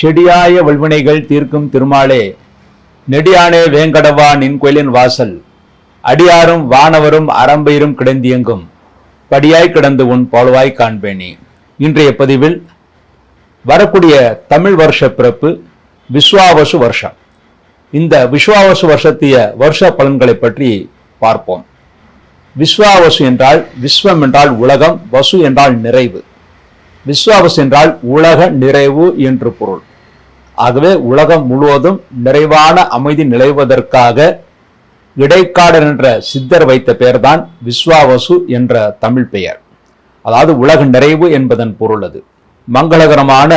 செடியாய வல்வினைகள் தீர்க்கும் திருமாலே நெடியானே வேங்கடவா நின் கோயிலின் வாசல். அடியாரும் வானவரும் அரம்பையரும் கிடந்தியங்கும். படியாய் கிடந்து உன் பாலுவாய் காண்பேனே. இன்றைய பதிவில் வரக்கூடிய தமிழ் வருஷ பிறப்பு விஸ்வாவசு வருஷம். இந்த விஸ்வாவசு வருஷத்திய வருஷ பலன்களை பற்றி பார்ப்போம். விஸ்வாவசு என்றால் விஸ்வம் என்றால் உலகம் வசு என்றால் நிறைவு. விஸ்வாவசு என்றால் உலக நிறைவு என்று பொருள். ஆகவே உலகம் முழுவதும் நிறைவான அமைதி நிலைவதற்காக இடைக்காடர் என்ற சித்தர் வைத்த பெயர்தான் விஸ்வாவசு என்ற தமிழ் பெயர். அதாவது உலக நிறைவு என்பதன் பொருள் அது. மங்களகரமான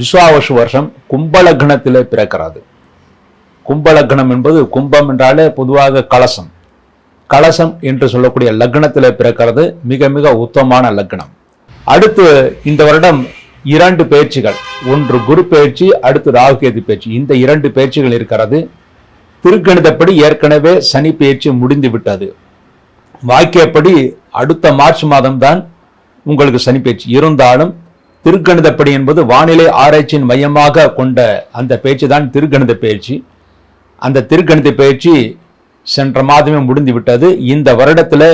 விஸ்வாவசு வருஷம் கும்பலக்னத்திலே பிறக்கிறது. கும்பலக்னம் என்பது கும்பம் என்றாலே பொதுவாக கலசம். கலசம் என்று சொல்லக்கூடிய லக்னத்தில் பிறக்கிறது. மிக மிக உத்தமமான லக்னம். அடுத்து இந்த வருடம் இரண்டு பயிற்சிகள் ஒன்று குரு பயிற்சி அடுத்து ராகுகேது பயிற்சி இந்த இரண்டு பயிற்சிகள் இருக்கிறது. திருக்கணிதப்படி ஏற்கனவே சனி பயிற்சி முடிந்து விட்டது. வாக்கியப்படி அடுத்த மார்ச் மாதம்தான் உங்களுக்கு சனி பயிற்சி இருந்தாலும் திருக்கணிதப்படி என்பது வானிலை ஆராய்ச்சியின் மையமாக கொண்ட அந்த பயிற்சி தான் திருக்கணித பயிற்சி அந்த திருக்கணித பயிற்சி சென்ற மாதமே முடிந்து விட்டது. இந்த வருடத்தில்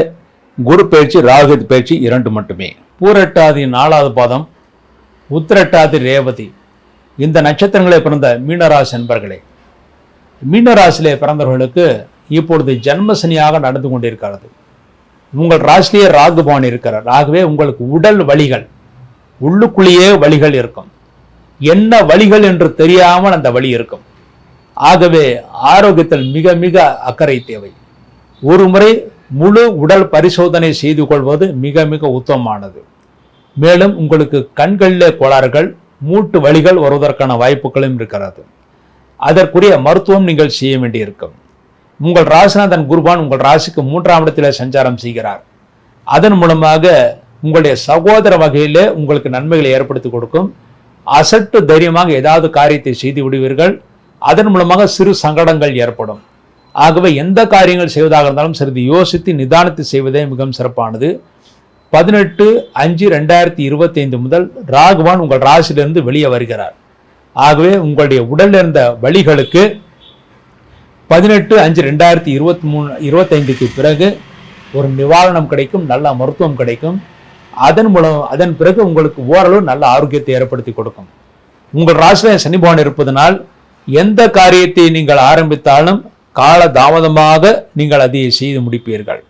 குரு பயிற்சி ராகு பயிற்சி இரண்டு மட்டுமே. பூரட்டாதி நாலாவது பாதம் உத்திரட்டாதி ரேவதி. இந்த நட்சத்திரங்களை பிறந்த மீனராசி என்பர்களே மீனராசிலே பிறந்தவர்களுக்கு இப்பொழுது ஜன்மசனியாக நடந்து கொண்டிருக்கிறது. உங்கள் ராசிலேயே ராகுபவன் இருக்கிறார். ஆகவே உங்களுக்கு உடல் வலிகள் உள்ளுக்குள்ளேயே வழிகள் இருக்கும். என்ன வழிகள் என்று தெரியாமல் அந்த வழி இருக்கும். ஆகவே ஆரோக்கியத்தில் மிக மிக அக்கறை தேவை. ஒரு முறை முழு உடல் பரிசோதனை செய்து கொள்வது மிக மிக உத்தமமானது. மேலும் உங்களுக்கு கண்களிலே கோளாறுகள் மூட்டு வழிகள் வருவதற்கான வாய்ப்புகளும் இருக்கிறது. அதற்குரிய மருத்துவம் நீங்கள் செய்ய வேண்டியிருக்கும். உங்கள் ராசிநாதன் குருபான் உங்கள் ராசிக்கு மூன்றாம் இடத்திலே சஞ்சாரம் செய்கிறார். அதன் மூலமாக உங்களுடைய சகோதர வகையிலே உங்களுக்கு நன்மைகளை ஏற்படுத்தி கொடுக்கும். அசட்டு தைரியமாக ஏதாவது காரியத்தை செய்து விடுவீர்கள். அதன் மூலமாக சிறு சங்கடங்கள் ஏற்படும். ஆகவே எந்த காரியங்கள் செய்வதாக இருந்தாலும் சிறிது யோசித்து நிதானத்தை செய்வதே மிகவும் சிறப்பானது. பதினெட்டு அஞ்சு ரெண்டாயிரத்தி இருபத்தி ஐந்து முதல் ராகுவான் உங்கள் ராசியிலிருந்து வெளியே வருகிறார். ஆகவே உங்களுடைய உடலில் இருந்த வழிகளுக்கு பதினெட்டு அஞ்சு ரெண்டாயிரத்தி இருபத்தி மூணு இருபத்தைந்துக்கு பிறகு ஒரு நிவாரணம் கிடைக்கும் நல்ல மருத்துவம் கிடைக்கும். அதன் மூலம் அதன் பிறகு உங்களுக்கு ஓரளவு நல்ல ஆரோக்கியத்தை ஏற்படுத்தி கொடுக்கும். உங்கள் ராசியில் சனி பகவான் இருப்பதனால் எந்த காரியத்தை நீங்கள் ஆரம்பித்தாலும் கால தாமதமாக நீங்கள் அதை செய்து முடிப்பீர்கள்.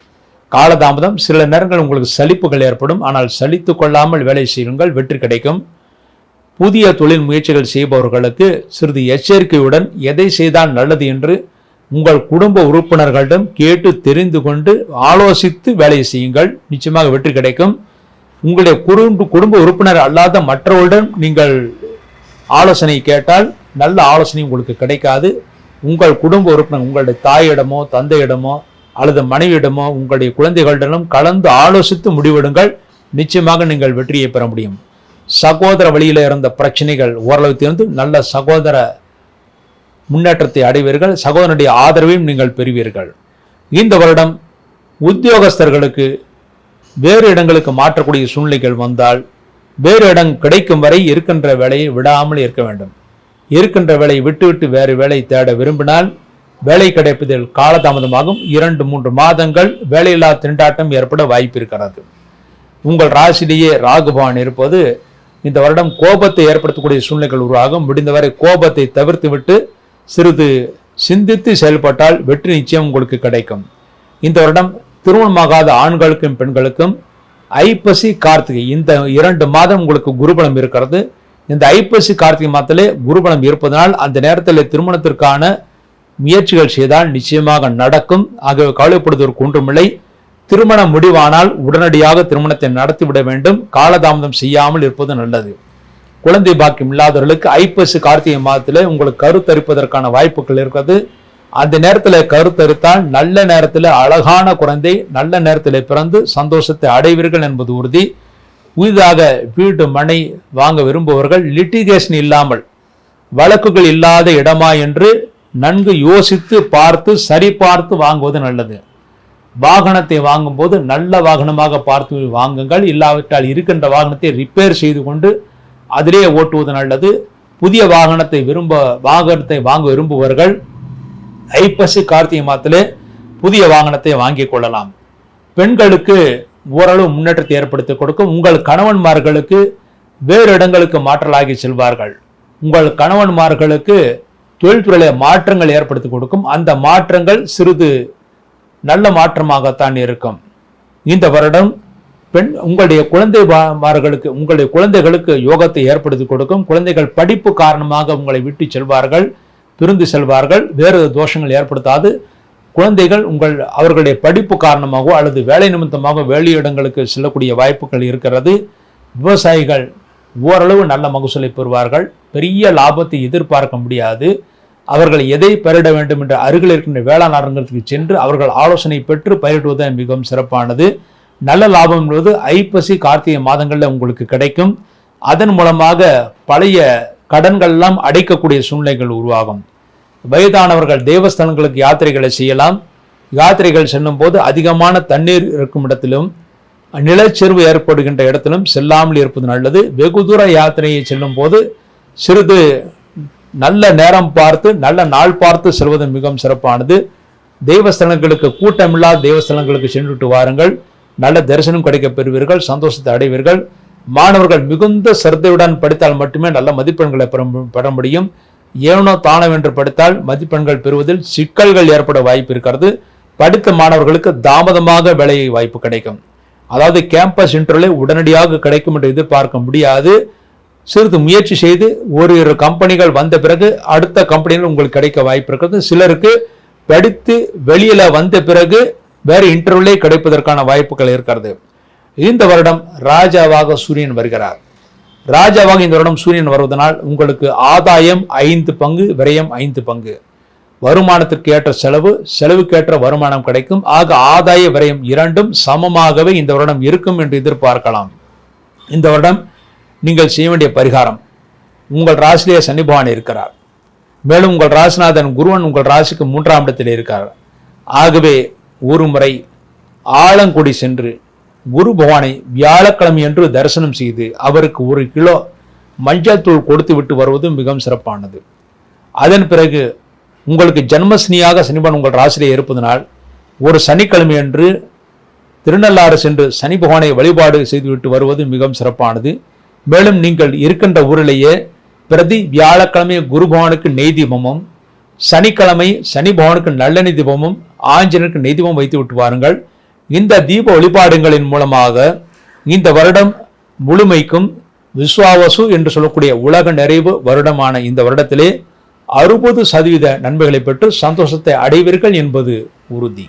காலதாமதம் சில நேரங்கள் உங்களுக்கு சலிப்புகள் ஏற்படும். ஆனால் சலித்து கொள்ளாமல் வேலை செய்யுங்கள் வெற்றி கிடைக்கும். புதிய தொழில் முயற்சிகள் செய்பவர்களுக்கு சிறிது எச்சரிக்கையுடன் எதை செய்தால் நல்லது என்று உங்கள் குடும்ப உறுப்பினர்களிடம் கேட்டு தெரிந்து கொண்டு ஆலோசித்து வேலை செய்யுங்கள். நிச்சயமாக வெற்றி கிடைக்கும். உங்களுடைய குடும்ப குடும்ப உறுப்பினர் அல்லாத மற்றவர்களிடம் நீங்கள் ஆலோசனை கேட்டால் நல்ல ஆலோசனை உங்களுக்கு கிடைக்காது. உங்கள் குடும்ப உறுப்பினர் உங்களுடைய தாயிடமோ தந்தையிடமோ அல்லது மனைவியிடமோ உங்களுடைய குழந்தைகளிடமும் கலந்து ஆலோசித்து முடிவெடுங்கள். நிச்சயமாக நீங்கள் வெற்றியை பெற முடியும். சகோதர வழியில் இருந்த பிரச்சனைகள் ஓரளவு தீர்ந்து நல்ல சகோதர முன்னேற்றத்தை அடைவீர்கள். சகோதரனுடைய ஆதரவையும் நீங்கள் பெறுவீர்கள். இந்த வருடம் உத்தியோகஸ்தர்களுக்கு வேறு இடங்களுக்கு மாற்றக்கூடிய சூழ்நிலைகள் வந்தால் வேறு இடம் கிடைக்கும் வரை இருக்கின்ற வேலையை விடாமல் இருக்க வேண்டும். இருக்கின்ற வேலையை விட்டுவிட்டு வேறு வேலை தேட விரும்பினால் வேலை கிடைப்பதில் காலதாமதமாகும். இரண்டு மூன்று மாதங்கள் வேலையில்லா திண்டாட்டம் ஏற்பட வாய்ப்பு இருக்கிறது உங்கள் ராசிலேயே ராகுபவான் இருப்பது இந்த வருடம் கோபத்தை ஏற்படுத்தக்கூடிய சூழ்நிலைகள் உருவாகும். முடிந்தவரை கோபத்தை தவிர்த்து விட்டு சிறிது சிந்தித்து செயல்பட்டால் வெற்றி நிச்சயம் உங்களுக்கு கிடைக்கும். இந்த வருடம் திருமணமாகாத ஆண்களுக்கும் பெண்களுக்கும் ஐப்பசி கார்த்திகை இந்த இரண்டு மாதம் உங்களுக்கு குருபலம் இருக்கிறது. இந்த ஐப்பசி கார்த்திகை மாதத்திலே குருபலம் இருப்பதனால் அந்த நேரத்தில் திருமணத்திற்கான முயற்சிகள் செய்தால் நிச்சயமாக நடக்கும். ஆகவே கவலைப்படுவதற்கு ஒன்றுமில்லை திருமணம் முடிவானால் உடனடியாக திருமணத்தை நடத்திவிட வேண்டும். காலதாமதம் செய்யாமல் இருப்பது நல்லது. குழந்தை பாக்கியம் இல்லாதவர்களுக்கு ஐப்பசி கார்த்திகை மாதத்தில் உங்களுக்கு கருத்தரிப்பதற்கான வாய்ப்புகள் இருக்கிறது. அந்த நேரத்தில் கருத்தரித்தால் நல்ல நேரத்தில் அழகான குழந்தை நல்ல நேரத்தில் பிறந்து சந்தோஷத்தை அடைவீர்கள் என்பது உறுதி. புதிதாக வீடு மனை வாங்க விரும்புபவர்கள் லிட்டிகேஷன் இல்லாமல் வழக்குகள் இல்லாத இடமா என்று நன்கு யோசித்து பார்த்து சரி பார்த்து வாங்குவது நல்லது. வாகனத்தை வாங்கும்போது நல்ல வாகனமாக பார்த்து வாங்குங்கள். இல்லாவிட்டால் இருக்கின்ற வாகனத்தை ரிப்பேர் செய்து கொண்டு அதிலே ஓட்டுவது நல்லது. புதிய வாகனத்தை விரும்ப வாகனத்தை வாங்க விரும்புபவர்கள் ஐப்பசி கார்த்திகை மாதத்திலே புதிய வாகனத்தை வாங்கிக் கொள்ளலாம். பெண்களுக்கு ஓரளவு முன்னேற்றத்தை ஏற்படுத்தி கொடுக்கும். உங்கள் கணவன்மார்களுக்கு வேறு இடங்களுக்கு மாற்றலாகி செல்வார்கள். உங்கள் கணவன்மார்களுக்கு தொழில்துறையில மாற்றங்கள் ஏற்படுத்தி கொடுக்கும். அந்த மாற்றங்கள் சிறிது நல்ல மாற்றமாகத்தான் இருக்கும். இந்த வருடம் பெண் உங்களுடைய குழந்தைமார்களுக்கு உங்களுடைய குழந்தைகளுக்கு யோகத்தை ஏற்படுத்தி கொடுக்கும். குழந்தைகள் படிப்பு காரணமாக உங்களை விட்டு செல்வார்கள் பிரிந்து செல்வார்கள் வேறு தோஷங்கள் ஏற்படுத்தாது. குழந்தைகள் உங்கள் அவர்களுடைய படிப்பு காரணமாகவோ அல்லது வேலை நிமித்தமாக வெளியிடங்களுக்கு செல்லக்கூடிய வாய்ப்புகள் இருக்கிறது. விவசாயிகள் ஓரளவு நல்ல மகசூலை பெறுவார்கள். பெரிய லாபத்தை எதிர்பார்க்க முடியாது. அவர்கள் எதை பயிரிட வேண்டும் என்ற அருகில் இருக்கின்ற வேளாண் அரங்கத்துக்கு சென்று அவர்கள் ஆலோசனை பெற்று பயிரிடுவது மிகவும் சிறப்பானது. நல்ல லாபம் என்பது ஐப்பசி கார்த்திகை மாதங்களில் உங்களுக்கு கிடைக்கும். அதன் மூலமாக பழைய கடன்கள்லாம் அடைக்கக்கூடிய சூழ்நிலைகள் உருவாகும். வயதானவர்கள் தேவஸ்தானங்களுக்கு யாத்திரைகளை செய்யலாம். யாத்திரைகள் செல்லும் போது அதிகமான தண்ணீர் இருக்கும் இடத்திலும் நிலச்சரிவு ஏற்படுகின்ற இடத்திலும் செல்லாமல் இருப்பது நல்லது. வெகு தூர யாத்திரையை செல்லும் போது சிறிது நல்ல நேரம் பார்த்து நல்ல நாள் பார்த்து செல்வது மிகவும் சிறப்பானது. தெய்வஸ்தலங்களுக்கு கூட்டமில்லாத தெய்வஸ்தலங்களுக்கு சென்றுட்டு வாருங்கள். நல்ல தரிசனம் கிடைக்க பெறுவீர்கள் சந்தோஷத்தை அடைவீர்கள். மாணவர்கள் மிகுந்த சிரத்தையுடன் படித்தால் மட்டுமே நல்ல மதிப்பெண்களை பெற மு- பெற முடியும். ஏனோ தானம் என்று படித்தால் மதிப்பெண்கள் பெறுவதில் சிக்கல்கள் ஏற்பட வாய்ப்பு இருக்கிறது. படித்த மாணவர்களுக்கு தாமதமாக வேலை வாய்ப்பு கிடைக்கும். அதாவது கேம்பஸ் இன்டர்வியூ உடனடியாக கிடைக்கும் என்று எதிர்பார்க்க முடியாது. சிறிது முயற்சி செய்து ஓரிரு கம்பெனிகள் வந்த பிறகு அடுத்த கம்பெனிகள் உங்களுக்கு கிடைக்க வாய்ப்பு இருக்கிறது. சிலருக்கு படித்து வெளியில் வந்த பிறகு வேறு இன்டர்வியூலே கிடைப்பதற்கான வாய்ப்புகள் இருக்கிறது. இந்த வருடம் ராஜாவாக சூரியன் வருகிறார். ராஜாவாக இந்த வருடம் சூரியன் வருவதனால் உங்களுக்கு ஆதாயம் ஐந்து பங்கு விரயம் ஐந்து பங்கு. வருமானத்திற்கு ஏற்ற செலவு செலவுக்கேற்ற வருமானம் கிடைக்கும். ஆக ஆதாய விரயம் இரண்டும் சமமாகவே இந்த வருடம் இருக்கும் என்று எதிர்பார்க்கலாம். இந்த வருடம் நீங்கள் செய்ய வேண்டிய பரிகாரம். உங்கள் ராசிலேயே சனி பகவான் இருக்கிறார். மேலும் உங்கள் ராசிநாதன் குருவன் உங்கள் ராசிக்கு மூன்றாம் இடத்தில் இருக்கிறார் ஆகவே ஒரு முறை ஆலங்குடி சென்று குரு பகவானை வியாழக்கிழமை என்று தரிசனம் செய்து அவருக்கு ஒரு கிலோ மஞ்சள் தூள் கொடுத்து விட்டு வருவதும் மிகவும் சிறப்பானது. அதன் பிறகு உங்களுக்கு ஜன்மஸ்னியாக சனிபன் உங்கள் ராசியிலே இருப்பதனால் ஒரு சனிக்கிழமையன்று திருநள்ளாறு சென்று சனி பகவானை வழிபாடு செய்துவிட்டு வருவது மிகவும் சிறப்பானது. மேலும் நீங்கள் இருக்கின்ற ஊரிலேயே பிரதி வியாழக்கிழமை குரு பகவானுக்கு நெய் தீபமும் சனிக்கிழமை சனி பகவானுக்கு நல்லெண்ணெய் தீபமும் ஆஞ்சனருக்கு நெய் தீபம் வைத்து விட்டு வாருங்கள். இந்த தீப வழிபாடுகளின் மூலமாக இந்த வருடம் முழுமைக்கும் விஸ்வாவசு என்று சொல்லக்கூடிய உலக நிறைவு வருடமான இந்த வருடத்திலே அறுபது சதவீத நன்மைகளை பெற்று சந்தோஷத்தை அடைவீர்கள் என்பது உறுதி.